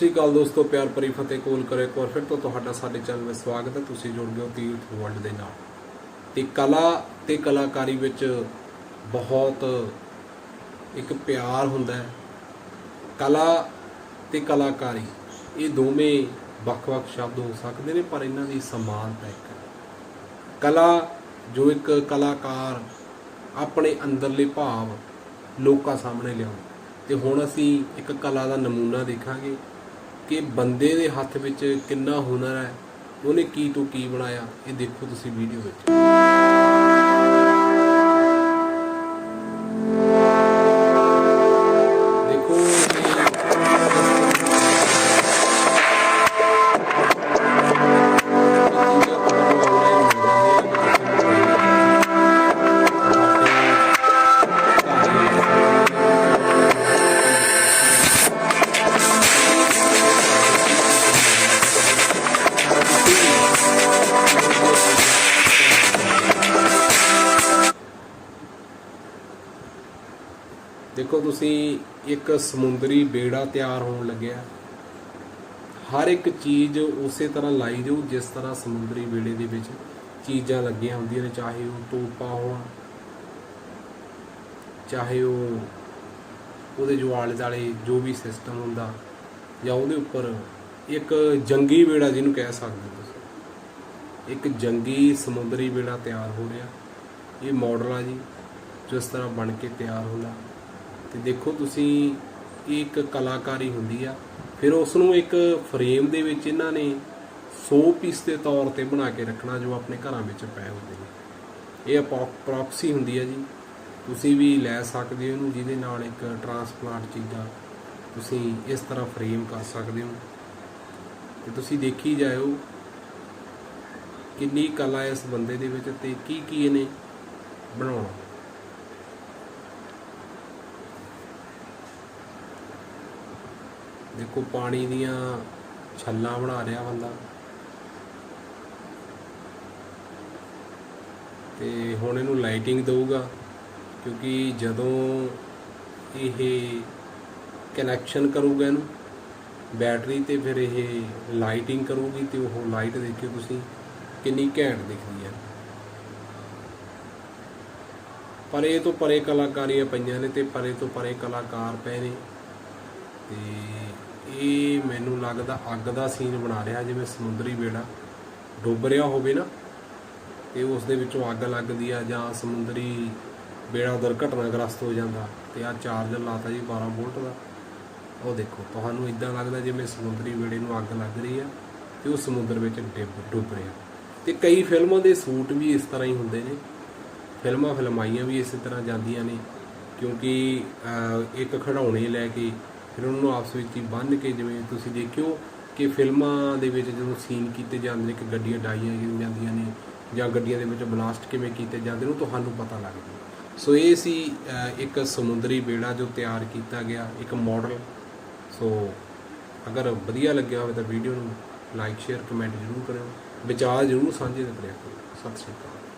ਸ੍ਰੀ ਅਕਾਲ ਦੋਸਤੋ, ਪਿਆਰ ਭਰੀ ਫਤਿਹ ਕੋਲ ਕਰੇ ਇੱਕ ਵਾਰ ਫਿਰ ਤੋਂ ਤੁਹਾਡਾ ਸਾਡੇ ਚੈਨਲ ਵਿੱਚ ਸਵਾਗਤ ਹੈ। ਤੁਸੀਂ ਜੁੜ ਗਏ ਹੋ ਤੀਰਥ ਵਰਲਡ ਦੇ ਨਾਲ। ਤੇ ਕਲਾ ਤੇ ਕਲਾਕਾਰੀ ਵਿੱਚ ਬਹੁਤ ਇੱਕ ਪਿਆਰ ਹੁੰਦਾ ਹੈ। ਕਲਾ ਤੇ ਕਲਾਕਾਰੀ, ਇਹ ਦੋਵੇਂ ਵੱਖ-ਵੱਖ ਸ਼ਬਦ ਹੋ ਸਕਦੇ ਨੇ, ਪਰ ਇਹਨਾਂ ਦੀ ਸਮਾਨਤਾ ਇੱਕ ਹੈ। ਕਲਾ ਜੋ ਇੱਕ ਕਲਾਕਾਰ ਆਪਣੇ ਅੰਦਰਲੇ ਭਾਵ ਲੋਕਾਂ ਸਾਹਮਣੇ ਲਿਆਉਂਦਾ ਤੇ ਹੁਣ ਅਸੀਂ ਇੱਕ ਕਲਾ ਦਾ ਨਮੂਨਾ ਦੇਖਾਂਗੇ। ਕਿ ਬੰਦੇ ਦੇ ਹੱਥ ਵਿੱਚ ਕਿੰਨਾ ਹੁਨਰ ਹੈ, ਉਹਨੇ ਕੀ ਤੋਂ ਕੀ ਬਣਾਇਆ, ਇਹ ਦੇਖੋ ਤੁਸੀਂ ਵੀਡੀਓ ਵਿੱਚ। ਦੇਖੋ ਤੁਸੀਂ ਇੱਕ ਸਮੁੰਦਰੀ ਬੇੜਾ ਤਿਆਰ ਹੋਣ ਲੱਗਿਆ। ਹਰ ਇੱਕ ਚੀਜ਼ ਉਸੇ ਤਰ੍ਹਾਂ ਲਾਈ ਜਾਊ, ਜਿਸ ਤਰ੍ਹਾਂ ਸਮੁੰਦਰੀ ਬੇੜੇ ਦੇ ਵਿੱਚ ਚੀਜ਼ਾਂ ਲੱਗੀਆਂ ਹੁੰਦੀਆਂ ਨੇ, ਚਾਹੇ ਉਹ ਤੋਪਾ ਹੋਣ, ਚਾਹੇ ਉਹ ਉਹਦੇ ਜੋ ਆਲੇ ਦਾਲੇ ਜੋ ਵੀ ਸਿਸਟਮ ਹੁੰਦਾ, ਜਾਂ ਉਹਦੇ ਉੱਪਰ ਇੱਕ ਜੰਗੀ ਬੇੜਾ ਜਿਹਨੂੰ ਕਹਿ ਸਕਦੇ ਹੋ ਤੁਸੀਂ। ਇੱਕ ਜੰਗੀ ਸਮੁੰਦਰੀ ਬੇੜਾ ਤਿਆਰ ਹੋ ਰਿਹਾ। ਇਹ ਮਾਡਲ ਆ ਜੀ, ਜਿਸ ਤਰ੍ਹਾਂ ਬਣ ਕੇ ਤਿਆਰ ਹੁੰਦਾ। ਤੇ ਦੇਖੋ ਤੁਸੀਂ, ਇਹ ਇੱਕ ਕਲਾਕਾਰੀ ਹੁੰਦੀ ਆ। ਫਿਰ ਉਸ ਨੂੰ ਇੱਕ ਫਰੇਮ ਦੇ ਵਿੱਚ ਇਹਨਾਂ ਨੇ 100 ਪੀਸ ਦੇ ਤੌਰ ਤੇ ਬਣਾ ਕੇ ਰੱਖਣਾ ਜੋ ਆਪਣੇ ਘਰਾਂ ਵਿੱਚ ਪਏ ਹੁੰਦੇ ਨੇ। ਇਹ ਪ੍ਰੌਕਸੀ ਹੁੰਦੀ ਹੈ ਜੀ। ਤੁਸੀਂ ਵੀ ਲੈ ਸਕਦੇ ਹੋ ਇਹਨੂੰ, ਜਿਹਦੇ ਨਾਲ ਇੱਕ ਟਰਾਂਸਪਲਾਂਟ ਚੀਜ਼ਾਂ ਤੁਸੀਂ ਇਸ ਤਰ੍ਹਾਂ ਫਰੇਮ ਕਰ ਸਕਦੇ ਹੋ। ਤੇ ਤੁਸੀਂ ਦੇਖੀ ਜਾਇਓ ਕਿੰਨੀ ਕਲਾ ਇਸ ਬੰਦੇ ਦੇ ਵਿੱਚ ਤੇ ਕੀ ਕੀ ਇਹਨੇ ਬਣਾਉਣਾ। ਦੇਖੋ ਪਾਣੀ ਦੀਆਂ ਛੱਲਾਂ ਬਣਾ ਰਿਹਾ ਬੰਦਾ। ਤੇ ਹੁਣ ਇਹਨੂੰ ਲਾਈਟਿੰਗ ਦਊਗਾ, ਕਿਉਂਕਿ ਜਦੋਂ ਇਹ ਕਨੈਕਸ਼ਨ ਕਰੂਗਾ ਇਹਨੂੰ, ਬੈਟਰੀ ਤੇ ਫਿਰ ਇਹ ਲਾਈਟਿੰਗ ਕਰੂਗੀ ਤੇ ਉਹ ਲਾਈਟ ਦੇਖਿਓ ਤੁਸੀਂ ਕਿੰਨੀ ਘੈਂਟ ਦਿਖਦੀ ਹੈ। ਪਰੇ ਤੋਂ ਪਰੇ ਕਲਾਕਾਰੀਆਂ ਪਈਆਂ ਨੇ ਤੇ ਪਰੇ ਤੋਂ ਪਰੇ ਕਲਾਕਾਰ ਪਏ ਨੇ। ਤੇ ਇਹ ਮੈਨੂੰ ਲੱਗਦਾ ਅੱਗ ਦਾ ਸੀਨ ਬਣਾ ਰਿਹਾ, ਜਿਵੇਂ ਸਮੁੰਦਰੀ ਬੇੜਾ ਡੁੱਬ ਰਿਹਾ ਹੋਵੇ ਨਾ, ਤੇ ਉਸ ਦੇ ਵਿੱਚੋਂ ਅੱਗ ਲੱਗਦੀ ਆ ਜਾਂ ਸਮੁੰਦਰੀ ਬੇੜਾ ਦੁਰਘਟਨਾਗ੍ਰਸਤ ਹੋ ਜਾਂਦਾ ਤੇ ਆ ਚਾਰਜਰ ਲਾਤਾ ਜੀ 12 ਵੋਲਟ ਦਾ। ਉਹ ਦੇਖੋ, ਤੁਹਾਨੂੰ ਇਦਾਂ ਲੱਗਦਾ ਜਿਵੇਂ ਸਮੁੰਦਰੀ ਬੇੜੇ ਨੂੰ ਅੱਗ ਲੱਗ ਰਹੀ ਆ ਤੇ ਉਹ ਸਮੁੰਦਰ ਵਿੱਚ ਡਿੱਬ, ਡੁੱਬ ਰਿਹਾ। ਤੇ ਕਈ ਫਿਲਮਾਂ ਦੇ ਸੂਟ ਵੀ ਇਸ ਤਰ੍ਹਾਂ ਹੀ ਹੁੰਦੇ ਨੇ। ਫਿਲਮਾਂ ਫਿਲਮਾਈਆਂ ਵੀ ਇਸੇ ਤਰ੍ਹਾਂ ਜਾਂਦੀਆਂ ਨੇ, ਕਿਉਂਕਿ ਇੱਕ ਖਿਡੌਣੇ ਲੈ ਕੇ ਫਿਰ ਉਹਨਾਂ ਨੂੰ ਆਪਸ ਵਿੱਚ ਹੀ ਬੰਨ੍ਹ ਕੇ ਜਿਵੇਂ ਤੁਸੀਂ ਦੇਖਿਓ ਕਿ ਫਿਲਮਾਂ ਦੇ ਵਿੱਚ ਜਦੋਂ ਸੀਨ ਕੀਤੇ ਜਾਂਦੇ ਨੇ ਕਿ ਗੱਡੀਆਂ ਡਾਈਆਂ ਜਾਂਦੀਆਂ ਨੇ ਜਾਂ ਗੱਡੀਆਂ ਦੇ ਵਿੱਚ ਬਲਾਸਟ ਕਿਵੇਂ ਕੀਤੇ ਜਾਂਦੇ ਨੇ ਉਹ ਤੁਹਾਨੂੰ ਪਤਾ ਲੱਗਦਾ ਸੋ ਇਹ ਸੀ ਇੱਕ ਸਮੁੰਦਰੀ ਬੇੜਾ ਜੋ ਤਿਆਰ ਕੀਤਾ ਗਿਆ, ਇੱਕ ਮਾਡਲ ਸੋ ਅਗਰ ਵਧੀਆ ਲੱਗਿਆ ਹੋਵੇ ਤਾਂ ਵੀਡੀਓ ਨੂੰ ਲਾਈਕ ਸ਼ੇਅਰ ਕਮੈਂਟ ਜ਼ਰੂਰ ਕਰਿਓ। ਵਿਚਾਰ ਜ਼ਰੂਰ ਸਾਂਝੇ ਕਰਿਆ ਕਰੋ। ਸਤਿ ਸ਼੍ਰੀ ਅਕਾਲ।